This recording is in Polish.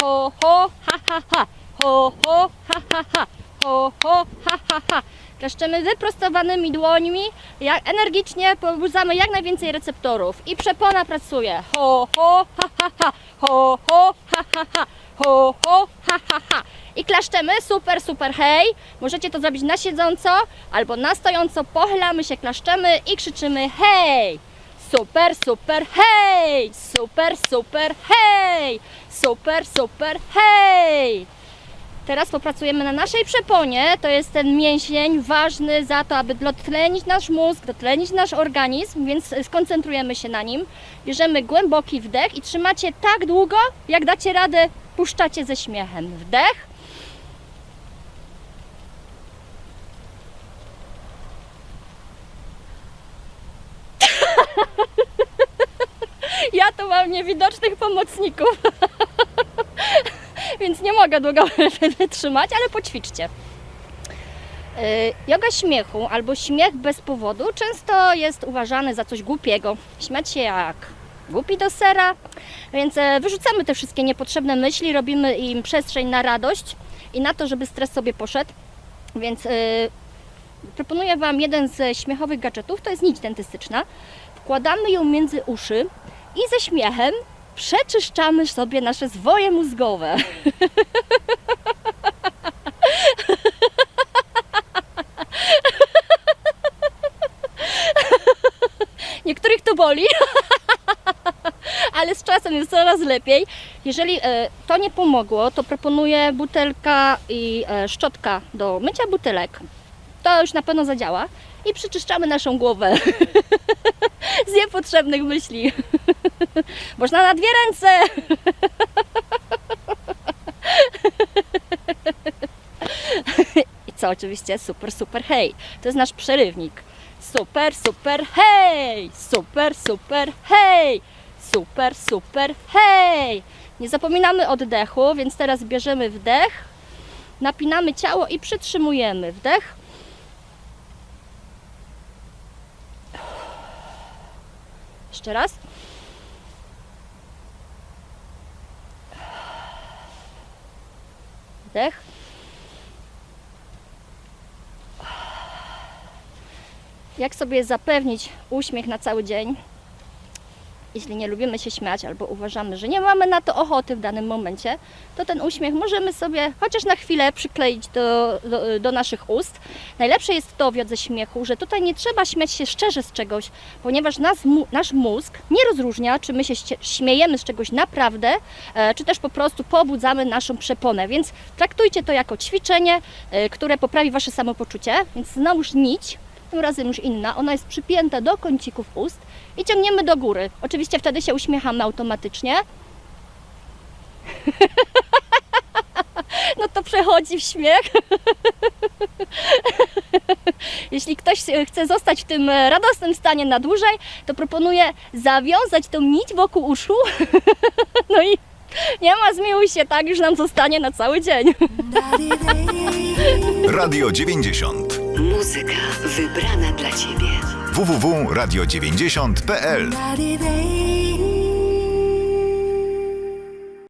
Ho, ho, ha, ha, ha. Ho, ho, ha, ha, ha. Ho, ho, ha, ha, ha. Klaszczemy wyprostowanymi dłońmi, jak energicznie pobudzamy jak najwięcej receptorów i przepona pracuje. Ho, ho, ha, ha, ha. Ho, ho, ha, ha, ha. Ho, ho, ha, ha, ha. I klaszczemy, super, super, hej. Możecie to zrobić na siedząco albo na stojąco. Pochylamy się, klaszczemy i krzyczymy hej. Super, super, hej! Super, super, hej! Super, super, hej! Teraz popracujemy na naszej przeponie. To jest ten mięsień ważny za to, aby dotlenić nasz mózg, dotlenić nasz organizm, więc skoncentrujemy się na nim. Bierzemy głęboki wdech i trzymacie tak długo, jak dacie radę, puszczacie ze śmiechem. Wdech. Ja tu mam niewidocznych pomocników, więc nie mogę długo wytrzymać, ale poćwiczcie. Yy, Yoga śmiechu albo śmiech bez powodu często jest uważany za coś głupiego. Śmiać się jak głupi do sera, więc e, wyrzucamy te wszystkie niepotrzebne myśli, robimy im przestrzeń na radość i na to, żeby stres sobie poszedł. Więc yy, proponuję Wam jeden ze śmiechowych gadżetów, to jest nić dentystyczna. Wkładamy ją między uszy i ze śmiechem przeczyszczamy sobie nasze zwoje mózgowe. Niektórych to boli, ale z czasem jest coraz lepiej. Jeżeli e, to nie pomogło, to proponuję butelka i e, szczotka do mycia butelek. To już na pewno zadziała. I przeczyszczamy naszą głowę z niepotrzebnych myśli. Można na dwie ręce. I co oczywiście super, super hej. To jest nasz przerywnik. Super, super hej! Super, super hej! Super, super hej! Nie zapominamy oddechu, więc teraz bierzemy wdech, napinamy ciało i przytrzymujemy wdech. Jeszcze raz. Wdech. Jak sobie zapewnić uśmiech na cały dzień? Jeśli nie lubimy się śmiać albo uważamy, że nie mamy na to ochoty w danym momencie, to ten uśmiech możemy sobie chociaż na chwilę przykleić do, do, do naszych ust. Najlepsze jest to w jodze śmiechu, że tutaj nie trzeba śmiać się szczerze z czegoś, ponieważ nas, nasz mózg nie rozróżnia, czy my się śmiejemy z czegoś naprawdę, e, czy też po prostu pobudzamy naszą przeponę. Więc traktujcie to jako ćwiczenie, e, które poprawi Wasze samopoczucie. Więc znowuż nić, tym razem już inna, ona jest przypięta do kącików ust i ciągniemy do góry. Oczywiście wtedy się uśmiechamy automatycznie. No to przechodzi w śmiech. Jeśli ktoś e, chce zostać w tym e, radosnym stanie na dłużej, to proponuję zawiązać tą nić wokół uszu. No i nie ma zmiłuj się, tak już nam zostanie na cały dzień. Radio 90. Muzyka wybrana dla Ciebie. www.radio90.pl Daddy,